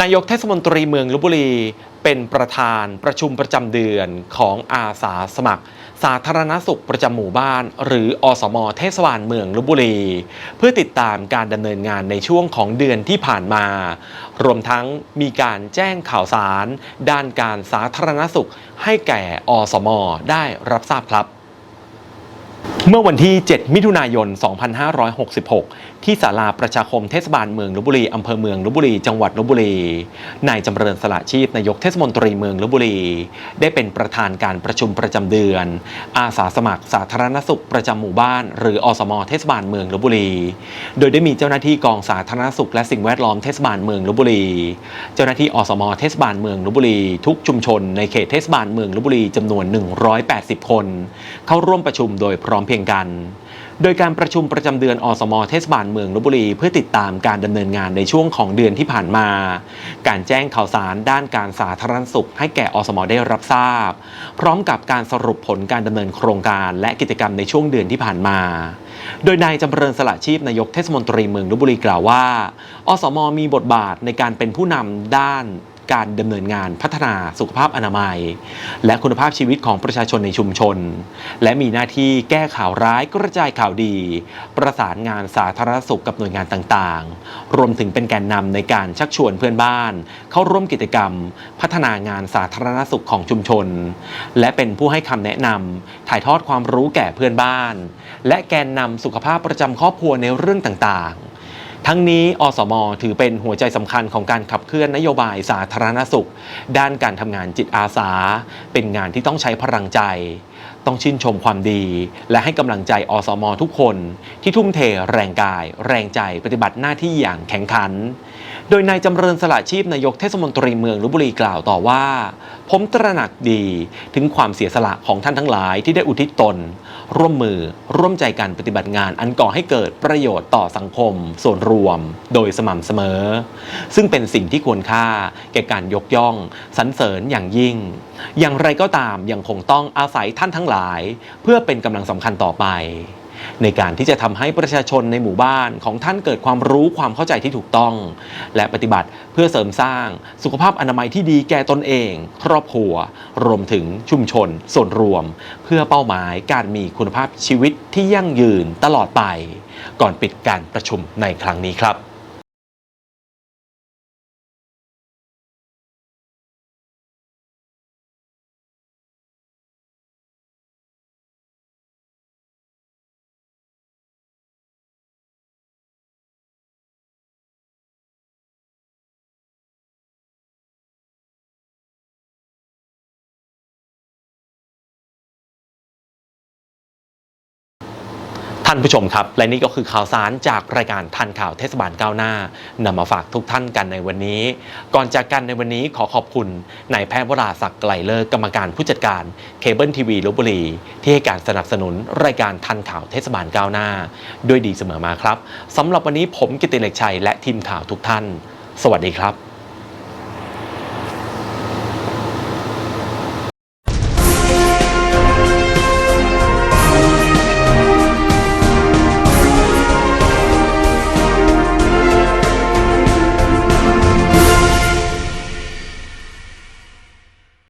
นายกเทศมนตรีเมืองลบบุรี เป็นประธานประชุมประจำเดือนของอาสาสมัคร สาธารณสุขประจำหมู่บ้าน หรืออสมเทศบาลเมืองลบบุรี เพื่อติดตามการดำเนินงานในช่วงของเดือนที่ผ่านมา รวมทั้งมีการแจ้งข่าวสาร ด้านการสาธารณสุขให้แก่อสมได้รับทราบครับ เมื่อวันที่ 7 มิถุนายน 2566 ที่ศาลาประชาคมเทศบาลเมืองลบบุรี อำเภอเมืองลบบุรี จังหวัดลบบุรี นายจำเริญสละชีพ นายกเทศมนตรีเมืองลบบุรี ได้เป็นประธานการประชุมประจำเดือน อาสาสมัครสาธารณสุขประจำหมู่บ้าน หรืออสม เทศบาลเมืองลบบุรี โดยได้มีเจ้าหน้าที่กองสาธารณสุขและสิ่งแวดล้อมเทศบาลเมืองลบบุรี เจ้าหน้าที่อสม เทศบาลเมืองลบบุรี ทุกชุมชน ในเขตเทศบาลเมืองลบบุรีจำนวน 180 คน เข้าร่วมประชุมโดยพร้อมเพียงกัน โดยการประชุมประจำเดือนอสมเทศบาลเมืองลบบุรี เพื่อติดตามการดำเนินงานในช่วงของเดือนที่ผ่านมา การแจ้งข่าวสารด้านการสาธารณสุข ให้แก่อสมได้รับทราบ พร้อมกับการสรุปผลการดำเนินโครงการและกิจกรรมในช่วงเดือนที่ผ่านมา โดยนายจำเริญสละชีพนายกเทศมนตรีเมืองลบบุรีกล่าวว่า อสมมีบทบาทในการเป็นผู้นำด้าน การดำเนินงานพัฒนาสุขภาพอนามัย และคุณภาพชีวิตของประชาชนในชุมชน และมีหน้าที่แก้ข่าวร้ายกระจายข่าวดี ประสานงานสาธารณสุขกับหน่วยงานต่างๆ รวมถึงเป็นแกนนำในการชักชวนเพื่อนบ้าน เข้าร่วมกิจกรรม พัฒนางานสาธารณสุขของชุมชน และเป็นผู้ให้คำแนะนำถ่ายทอดความรู้แก่เพื่อนบ้าน และแกนนำสุขภาพประจำครอบครัวในเรื่องต่างๆ ทั้งนี้อสม ถือเป็นหัวใจสำคัญของการขับเคลื่อนนโยบายสาธารณสุข ด้านการทำงานจิตอาสา เป็นงานที่ต้องใช้พลังใจ ต้องชื่นชมความดี และให้กำลังใจอสม ทุกคน ที่ทุ่มเทแรงกาย แรงใจปฏิบัติหน้าที่อย่างแข็งขัน โดยนายจำเริญสละชีพนายกเทศมนตรีเมืองลบบุรีกล่าวต่อว่า ผมตระหนักดีถึงความเสียสละของท่านทั้งหลายที่ได้อุทิศตน ร่วมมือร่วมใจกันปฏิบัติงานอันก่อให้เกิดประโยชน์ต่อสังคม ส่วนรวม โดยสม่ำเสมอ ซึ่งเป็นสิ่งที่ควรค่า แก่การยกย่องสรรเสริญอย่างยิ่ง อย่างไรก็ตามยังคงต้องอาศัยท่านทั้งหลาย เพื่อเป็นกำลังสำคัญต่อไป ในการที่จะทำให้ประชาชนในหมู่บ้านของท่านเกิดความรู้ความเข้าใจที่ถูกต้อง และปฏิบัติเพื่อเสริมสร้างสุขภาพอนามัยที่ดีแก่ตนเอง ครอบครัว รวมถึงชุมชน ส่วนรวม เพื่อเป้าหมายการมีคุณภาพชีวิตที่ยั่งยืนตลอดไป ก่อนปิดการประชุมในครั้งนี้ครับ ท่านผู้ชมครับ และนี่ก็คือข่าวสารจากรายการทันข่าวเทศบาลก้าวหน้านำมาฝากทุกท่านกันในวันนี้ ก่อนจากกันในวันนี้ขอขอบคุณนายแพทย์วราศักดิ์ไกลเลิกกรรมการผู้จัดการเคเบิลทีวีลบบุรี ที่ให้การสนับสนุนรายการทันข่าวเทศบาลก้าวหน้า ด้วยดีเสมอมาครับสำหรับวันนี้ผมกิติเล็กชัยและทีมข่าวทุกท่าน สวัสดีครับ